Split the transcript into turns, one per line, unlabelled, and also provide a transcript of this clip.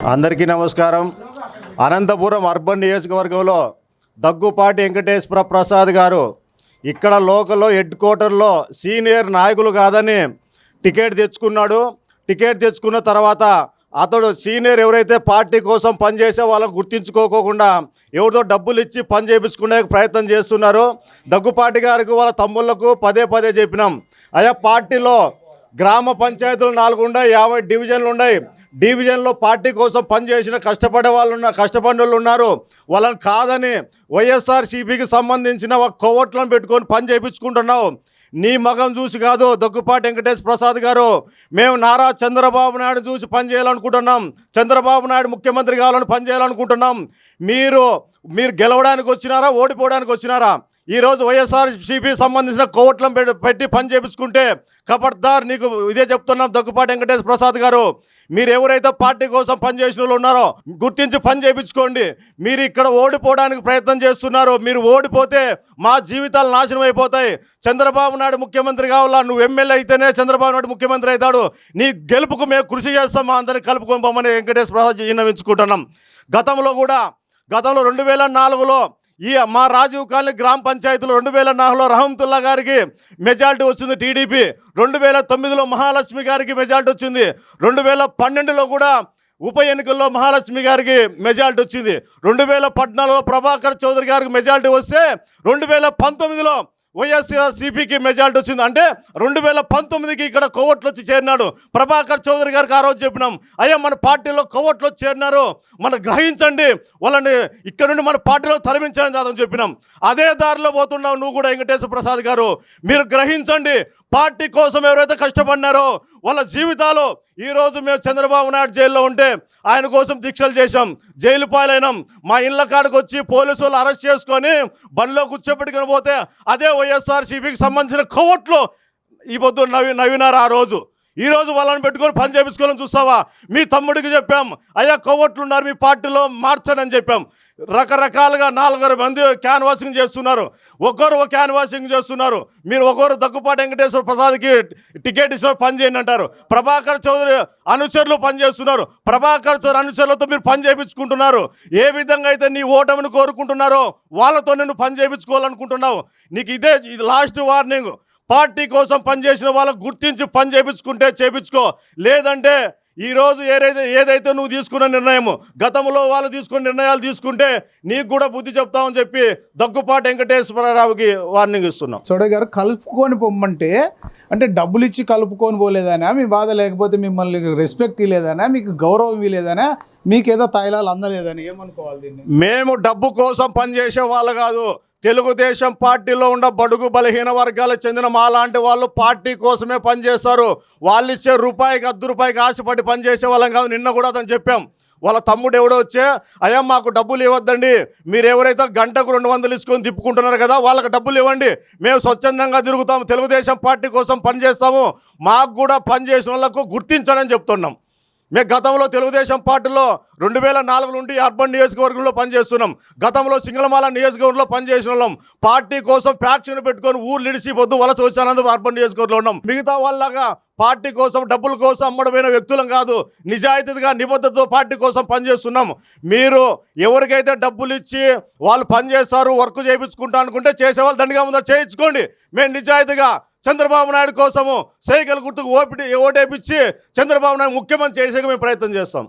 అందరికీ నమస్కారం. అనంతపురం అర్బన్ నియోజకవర్గంలో దగ్గుపాటి వెంకటేశ్వర ప్రసాద్ గారు ఇక్కడ లోకల్లో హెడ్ క్వార్టర్లో సీనియర్ నాయకులు కాదని టికెట్ తెచ్చుకున్నాడు. టికెట్ తెచ్చుకున్న తర్వాత అతడు సీనియర్ ఎవరైతే పార్టీ కోసం పనిచేసే వాళ్ళకు గుర్తించుకోకుండా ఎవరితో డబ్బులు ఇచ్చి పని చేయించుకునే ప్రయత్నం చేస్తున్నారు. దగ్గుపాటి గారికి వాళ్ళ తమ్ముళ్ళకు పదే పదే చెప్పినాం. అయ్యా పార్టీలో గ్రామ పంచాయతీలు నాలుగు ఉన్నాయి యాభై డివిజన్లు ఉన్నాయి. డివిజన్లో పార్టీ కోసం పనిచేసిన కష్టపడే వాళ్ళు ఉన్న కష్టపడిన వాళ్ళు ఉన్నారు. వాళ్ళని కాదని వైఎస్ఆర్సీపీకి సంబంధించిన ఒక కొవ్వట్లను పెట్టుకొని పని చేయించుకుంటున్నావు. నీ మగం చూసి కాదు దగ్గుపాటి వెంకటేష్ ప్రసాద్ గారు. మేము నారా చంద్రబాబు నాయుడు చూసి పనిచేయాలనుకుంటున్నాం చంద్రబాబు నాయుడు ముఖ్యమంత్రి కావాలని పనిచేయాలనుకుంటున్నాం మీరు మీరు గెలవడానికి వచ్చినారా ఓడిపోవడానికి వచ్చినారా? ఈరోజు వైఎస్ఆర్సీపీ సంబంధించిన కోవట్లం పెట్టి పెట్టి పని చేపించుకుంటే కబర్దార్ నీకు ఇదే చెప్తున్నాం దగ్గుపాటి వెంకటేశ్వర ప్రసాద్ గారు. మీరు ఎవరైతే పార్టీ కోసం పనిచేసిన వాళ్ళు ఉన్నారో గుర్తించి పని చేయించుకోండి మీరు ఇక్కడ ఓడిపోవడానికి ప్రయత్నం చేస్తున్నారు. మీరు ఓడిపోతే మా జీవితాలు నాశనం అయిపోతాయి. చంద్రబాబు నాయుడు ముఖ్యమంత్రి కావాలా? నువ్వు ఎమ్మెల్యే అయితేనే చంద్రబాబు నాయుడు ముఖ్యమంత్రి అవుతాడు. నీ గెలుపుకు మేము కృషి చేస్తాం. మా అందరిని కలుపుకొని వెంకటేశ్వర ప్రసాద్ విన్నవించుకుంటున్నాం. గతంలో కూడా గతంలో రెండు వేల నాలుగులో ఈ మా రాజీవ్ కాలనీ గ్రామ పంచాయతీలో రెండు వేల నాలుగులో రహమతుల్లా గారికి మెజార్టీ వచ్చింది టీడీపీ. రెండు వేల తొమ్మిదిలో మహాలక్ష్మి గారికి మెజార్టీ వచ్చింది. రెండు వేల పన్నెండులో కూడా ఉప ఎన్నికల్లో మహాలక్ష్మి గారికి మెజార్టీ వచ్చింది. రెండు వేల పద్నాలుగులో ప్రభాకర్ చౌదరి గారికి మెజార్టీ వస్తే రెండు వేల పంతొమ్మిదిలో వైఎస్ఆర్ సిపికి మెజార్టీ వచ్చింది. అంటే రెండు వేల పంతొమ్మిదికి ఇక్కడ కోవట్లు వచ్చి చేరినాడు. ప్రభాకర్ చౌదరి గారికి ఆ రోజు చెప్పినాం. అయ్యా మన పార్టీలో కోవట్లు వచ్చి చేరినారు. మనం గ్రహించండి. వాళ్ళని ఇక్కడ నుండి మన పార్టీలో తరమించండి కాదని చెప్పినాం. అదే దారిలో పోతున్నావు నువ్వు కూడా వెంకటేశ్వర ప్రసాద్ గారు. మీరు గ్రహించండి. పార్టీ కోసం ఎవరైతే కష్టపడినారో వాళ్ళ జీవితాలు. ఈరోజు మేము చంద్రబాబు నాయుడు జైల్లో ఉంటే ఆయన కోసం దీక్షలు చేశాం. జైలు పాలైనాం. మా ఇళ్ళ కాడికి వచ్చి పోలీసు వాళ్ళు అరెస్ట్ చేసుకొని బండిలో కూర్చోబెట్టుకుని పోతే అదే వైఎస్ఆర్సీపీకి సంబంధించిన కోవట్లో ఈ పొద్దు నవి నవ్వినారు ఆ రోజు. ఈరోజు వాళ్ళని పెట్టుకొని పని చేపించుకోవాలని చూస్తావా? మీ తమ్ముడికి చెప్పాం అయ్యా కొవ్వట్లు ఉన్నారు మీ పార్టీలో మార్చనని చెప్పాం. రకరకాలుగా నాలుగారు మంది క్యాన్వాసింగ్ చేస్తున్నారు. ఒక్కరు ఒక క్యాన్వాసింగ్ చేస్తున్నారు. మీరు ఒకరు దగ్గుపాటి వెంకటేశ్వర ప్రసాద్కి టికెట్ ఇచ్చిన పని చేయండి అంటారు. ప్రభాకర్ చౌదరి అనుచరులు పనిచేస్తున్నారు ప్రభాకర్ చౌదరి అనుచరులతో మీరు పని చేయించుకుంటున్నారు ఏ విధంగా అయితే నీ ఓటమిని కోరుకుంటున్నారో వాళ్ళతో నేను పని చేయించుకోవాలనుకుంటున్నావు నీకు ఇదే ఇది లాస్ట్ వార్నింగ్. పార్టీ కోసం పనిచేసిన వాళ్ళకు గుర్తించి పని చేయించుకుంటే చేయించుకో లేదంటే ఈరోజు ఏదైతే ఏదైతే నువ్వు తీసుకున్న నిర్ణయం గతంలో వాళ్ళు తీసుకున్న నిర్ణయాలు తీసుకుంటే నీకు కూడా బుద్ధి చెప్తామని చెప్పి దగ్గుపాటి వెంకటేశ్వరరావుకి వార్నింగ్ ఇస్తున్నాం.
చౌడయ్య గారు కలుపుకొని పొమ్మంటే అంటే డబ్బులు ఇచ్చి కలుపుకొని పోలేదనా? మీ బాధ లేకపోతే మిమ్మల్ని రెస్పెక్ట్ ఇవ్వలేదనా? మీకు గౌరవం ఇవ్వలేదనా? మీకేదో తాయిలాలు అందలేదని? ఏమనుకోవాలి దీన్ని?
మేము డబ్బు కోసం పనిచేసే వాళ్ళు కాదు. తెలుగుదేశం పార్టీలో ఉన్న బడుగు బలహీన వర్గాలకు చెందిన మాలాంటి వాళ్ళు పార్టీ కోసమే పనిచేస్తారు. వాళ్ళు ఇచ్చే రూపాయికి అర్ధ రూపాయికి ఆశపడి పనిచేసే వాళ్ళం కాదు. నిన్న కూడా అతను చెప్పాం. వాళ్ళ తమ్ముడు ఎవడో వచ్చే అయ్యా మాకు డబ్బులు ఇవ్వద్దండి. మీరు ఎవరైతే గంటకు రెండు వందలు ఇసుకొని తిప్పుకుంటున్నారు కదా వాళ్ళకి డబ్బులు ఇవ్వండి. మేము స్వచ్ఛందంగా తిరుగుతాము. తెలుగుదేశం పార్టీ కోసం పనిచేస్తాము. మాకు కూడా పనిచేసిన వాళ్ళకు గుర్తించడని చెప్తున్నాం. మేము గతంలో తెలుగుదేశం పార్టీలో రెండు వేల నాలుగు నుండి అర్బన్ నియోజకవర్గంలో పనిచేస్తున్నాం. గతంలో సింగళమాల నియోజకవర్గంలో పనిచేసిన వాళ్ళం. పార్టీ కోసం ఫ్యాక్షన్ పెట్టుకొని ఊరు లిడిసి పొద్దు వలస వచ్చానందుకు అర్బన్ నియోజకవర్గంలో ఉన్నాం. మిగతా వాళ్ళగా పార్టీ కోసం డబ్బుల కోసం అమ్మడమైన వ్యక్తులం కాదు. నిజాయితీగా నిబద్ధతతో పార్టీ కోసం పనిచేస్తున్నాం. మీరు ఎవరికైతే డబ్బులు ఇచ్చి వాళ్ళు పనిచేస్తారు వర్క్ చేయించుకుంటా అనుకుంటే చేసేవాళ్ళు దండిగా ముందర చేయించుకోండి. మేము నిజాయితీగా చంద్రబాబు నాయుడు కోసము సైకిల్ గుర్తుకు ఓపిడి ఓటేపించి చంద్రబాబు నాయుడు ముఖ్యమంత్రి చేసేకి మేము ప్రయత్నం చేస్తాం.